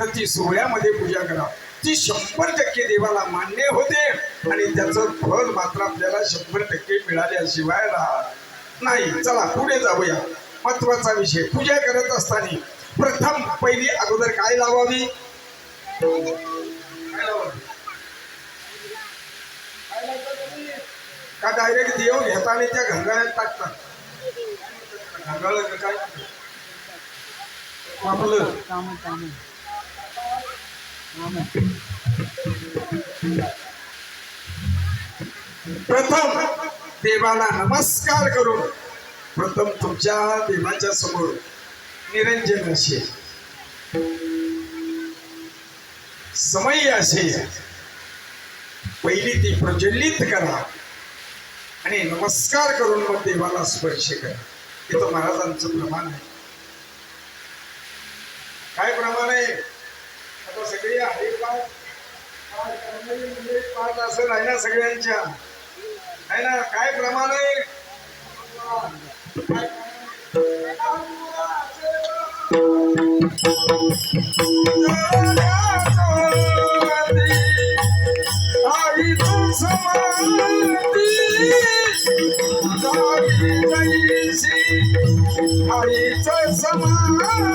तर ती सोहळ्यामध्ये पूजा करा. ती शंभर टक्के देवाला मान्य होते आणि त्याचं फल मात्र आपल्याला शंभर टक्के मिळाल्याशिवाय राहत नाही. चला पुढे जाऊया. महत्त्वाचा विषय. पूजा करत असताना प्रथम पहिली अगोदर काय लावावी? का डायरेक्ट देव घेताना त्या घंगाळ्यात टाकतात? घंगाळ काय? आपलं प्रथम देवाला नमस्कार करून प्रथम तुमच्या देवाच्या समोर निरंजन असे. समय असे. पहिली ती प्रज्वलित करा आणि नमस्कार करून मग देवाला स्पर्श करा. हे तर महाराजांचं प्रमाण आहे. काय प्रमाण आहे? तर सगळी हरिपाठ पाठ पाठ असं आहे ना सगळ्यांच्या. आहे ना? काय प्रमाण आहे? समाधी आईचं समाधी.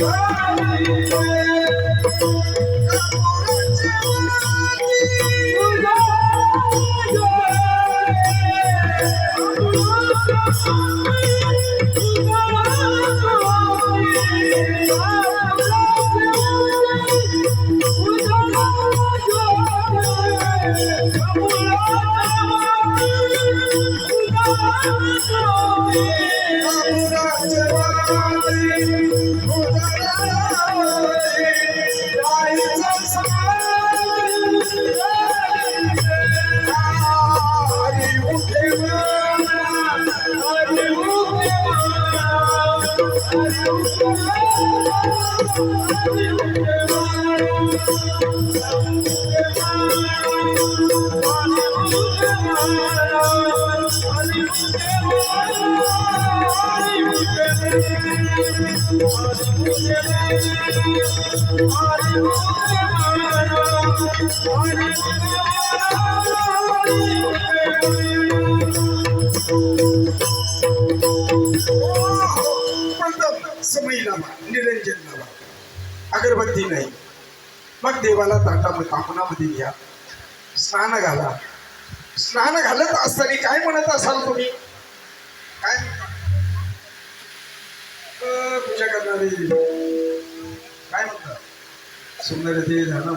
oh you. प्रथम समय लावा निरंजन लावा अगरबत्ती नाही. मग देवाला ताटामध्ये तापणामध्ये घ्या स्नान घाला. स्नान घालत असताना काय म्हणत असाल तुम्ही? काय? पूजा करणारे काय म्हणतात? सुंदर ते झाला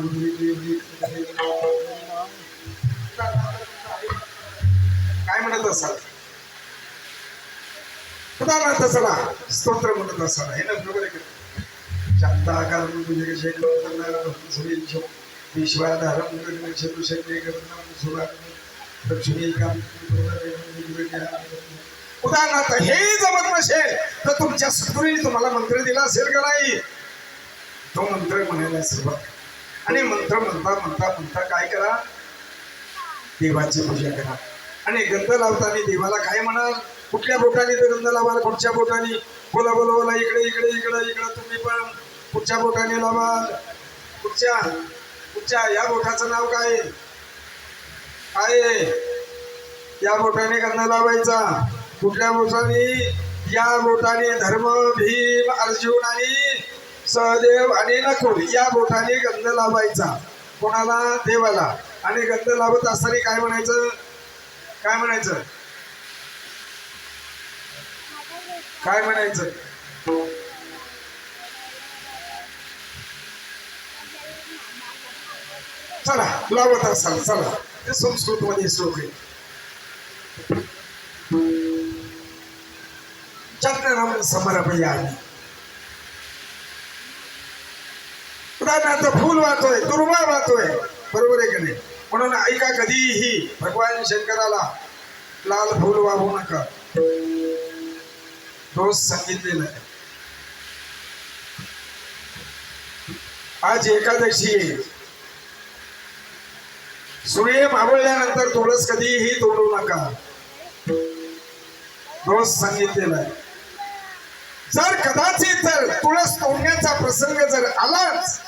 काय म्हणत असाल? उदाहरणार्थ चला स्तोत्र म्हणत असाल. हे ना बरोबर आहे का? शांताकारं भुजगशैलं सुरेशं विश्वाधारं गगनचतुषे गगनं सुरां लक्ष्मीकांत उदाहरणार्थ हे जमत नसेल तर तुमच्या सद्गुरूने तुम्हाला मंत्र दिला असेल का नाही? तो मंत्र म्हणायला सुरुवात आणि मंत्र म्हणता म्हणता म्हणता काय करा? देवाची पूजा करा. आणि गंध लावताना देवाला काय म्हणाल कुठल्या बोटाने तर गंध लावाल कुठच्या बोटाने? बोला बोला बोला इकडे इकडे इकडे इकडे तुम्ही पण कुठच्या बोटाने लावाल. कुठच्या कुठच्या या बोटाचं नाव काय? आहे? या बोटाने गंध लावायचा. कुठल्या बोटाने या बोटाने धर्म भीम अर्जुन आणि सहदेव आणि नकुल या बोटाने गंध लावायचा. कोणाला? देवाला. आणि गंध लावत असताना काय म्हणायचं? काय म्हणायचं? काय म्हणायचं? चला लावत असाल चला. ते संस्कृत मध्ये श्लोक चंद्रराम समरभयानी उदाहरणार्थ फूल वाहतोय दुर्वा वाहतोय बरोबर आहे की नाही म्हणून ऐका कधीही भगवान शंकराला लाल फूल वाहू नका रोज सांगितलेलं आहे आज एकादशी सूर्य मावळल्यानंतर तुळस कधीही तोडू नका. रोज सांगितलेलं आहे. जर कदाचित जर तुळस तोडण्याचा प्रसंग जर आलाच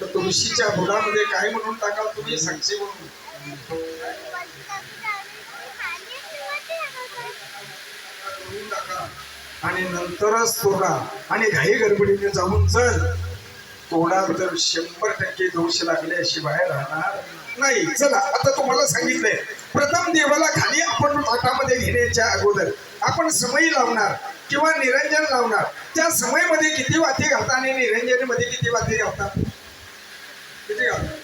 तर तुळशीच्या फुलामध्ये काय म्हणून टाकाल तुम्ही? सांगशी म्हणून. आणि नंतरच तोडा. आणि घाई गडबडीने जाऊन जर तोडा तर शंभर टक्के दोष लागल्याशिवाय राहणार नाही. चला आता तुम्हाला सांगितलंय. प्रथम देवाला खाली आपण ताटामध्ये घेण्याच्या अगोदर आपण समय लावणार किंवा निरंजन लावणार? त्या समयमध्ये किती वाती घालतात आणि निरंजनमध्ये किती वाती घालतात किती घालतात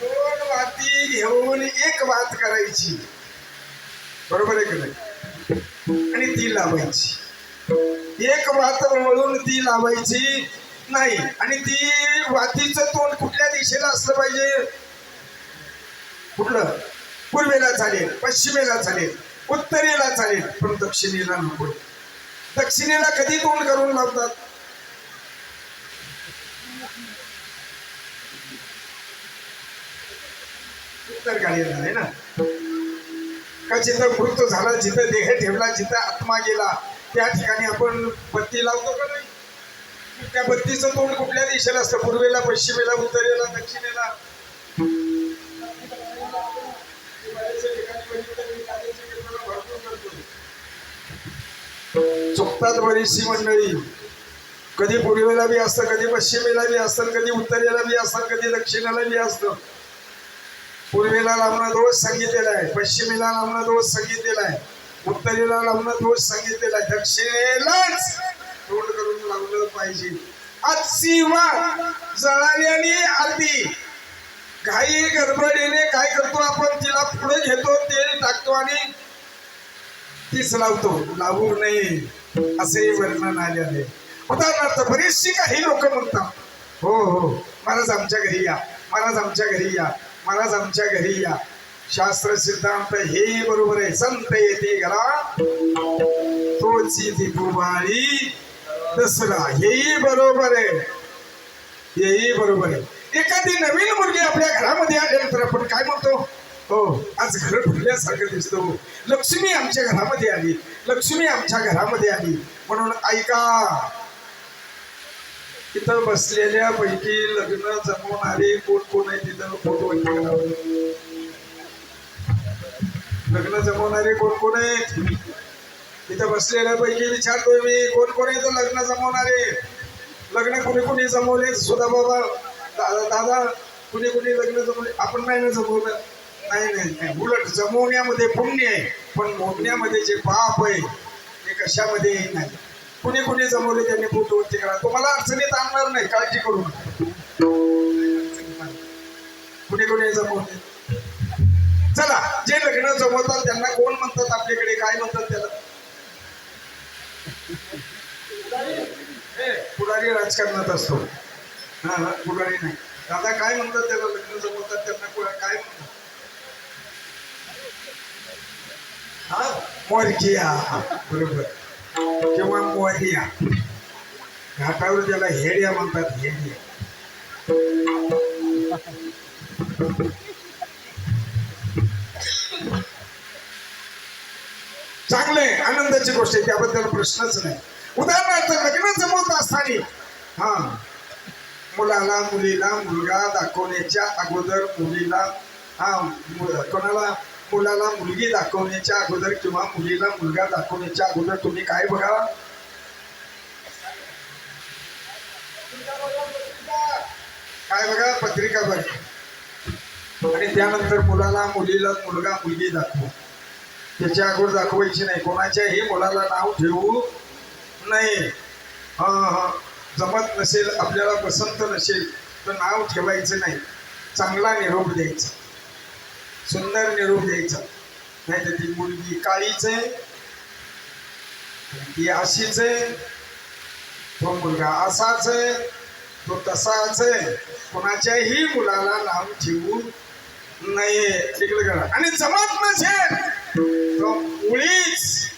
दोन वाती घेऊन एक वात करायची. बरोबर आहे की नाही? आणि ती लावायची. एक वात वळून ती लावायची. नाही. आणि ती वातीचं तोंड कुठल्या दिशेला असलं पाहिजे? कुठलं? पूर्वेला चालेल पश्चिमेला चालेल उत्तरेला चालेल पण दक्षिणेला नको. दक्षिणेला कधी तोंड करून लावतात? उत्तर गाडीला आहे ना? का जिथं मृत्यू झाला जिथं देह ठेवला जिथं आत्मा गेला त्या ठिकाणी आपण बत्ती लावतो का नाही? त्या बत्तीचं तोंड कुठल्या दिशेला असतं? पूर्वेला पश्चिमेला उत्तरेला दक्षिणेला? चुकतात बरीचशी मंडळी. कधी पूर्वेला बी असतं कधी पश्चिमेला बी असतं कधी उत्तरेला बी असतं कधी दक्षिणेला बी असतं. पूर्वेला लावणं दोष सांगितलेला आहे पश्चिमेला लावणं दोष सांगितलेला आहे उत्तरेला लावणं दोष सांगितलेला आहे दक्षिणेलाच तोंड करून लावलं पाहिजे. आजची वाट जळाली आणि अर्धी घाई गडबडीने काय करतो आपण? तिला पुढे घेतो तेल टाकतो आणि तीच लावतो. लावू नये असे वर्णन आलेले उदाहरणार्थ बरीचशी काही लोक म्हणतात हो हो महाराज आमच्या घरी या महाराज आमच्या घरी या महाराज आमच्या घरी या. शास्त्र सिद्धांत हे बरोबर आहे. संत येते घरा तोची ती दसरा हेही बरोबर आहे. हेही बरोबर आहे. एखादी नवीन मुलगी आपल्या घरामध्ये आल्यानंतर आपण काय म्हणतो? हो आज घर फुटल्यासारखं दिसतो हो. लक्ष्मी आमच्या घरामध्ये आली. लक्ष्मी आमच्या घरामध्ये आली. म्हणून ऐका. तिथं बसलेल्या पैकी लग्न जमवणारे कोण कोण आहे तिथं? फोटो लग्न जमवणारे कोण कोण आहेत? इथं बसलेल्या पैकी विचारतोय मी कोण कोण इथं लग्न जमवणारे लग्न कुणी कुणी जमवले? सुद्धा बाबा दादा दादा कुणी कुणी लग्न जमवले? आपण नाही ना जमवलं? नाही नाही नाही. उलट जमवण्यामध्ये पुण्य आहे पण मोडण्यामध्ये जे पाप आहे ते कशामध्येही नाही. कुणी कुणी जमवले त्यांनी पोटवरती करा. तुम्हाला अडचणीत आणणार नाही काळजी करू नका. कुणी कुणी जमवले? चला जे लग्न जमवतात त्यांना कोण म्हणतात आपल्याकडे? काय म्हणतात त्याला? पुढारी राजकारणात असतो. हा हा पुढारी नाही. दादा काय म्हणतात त्याला? लग्न जमवतात त्यांना पुढे काय म्हणतात? हा? मोरकिया. बरोबर. किंवा मोरिया घाटावर त्याला हेडिया म्हणतात हेडिया. चांगले आनंदाची गोष्ट आहे त्याबद्दल प्रश्नच नाही. उदाहरणार्थ लग्न जमवत असताना हा मुलाला मुलीला मुलगा दाखवण्याच्या अगोदर मुलीला हा कोणाला मुलाला मुलगी दाखवण्याच्या अगोदर किंवा मुलीला मुलगा दाखवण्याच्या अगोदर तुम्ही काय बघा काय बघा पत्रिका बघा. आणि त्यानंतर मुलाला मुलीला मुलगा मुलगी दाखवा. त्याच्या अगोदर दाखवायची नाही. कोणाच्याही मुलाला नाव ठेवू नाही हा हा. जमत नसेल आपल्याला पसंत नसेल तर नाव ठेवायचं नाही. चांगला निरोप द्यायचा. सुंदर निरोप द्यायचा. नाही तर ती मुलगी काळीच आहे. ती अशीच आहे. तो मुलगा असाच आहे. तो तसाच आहे. कोणाच्याही मुलाला नाव ठेवू नाही तिकडे करा. आणि जमत नसेल मुळीच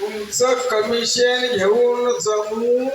तुमचं कमिशन घेऊन जमून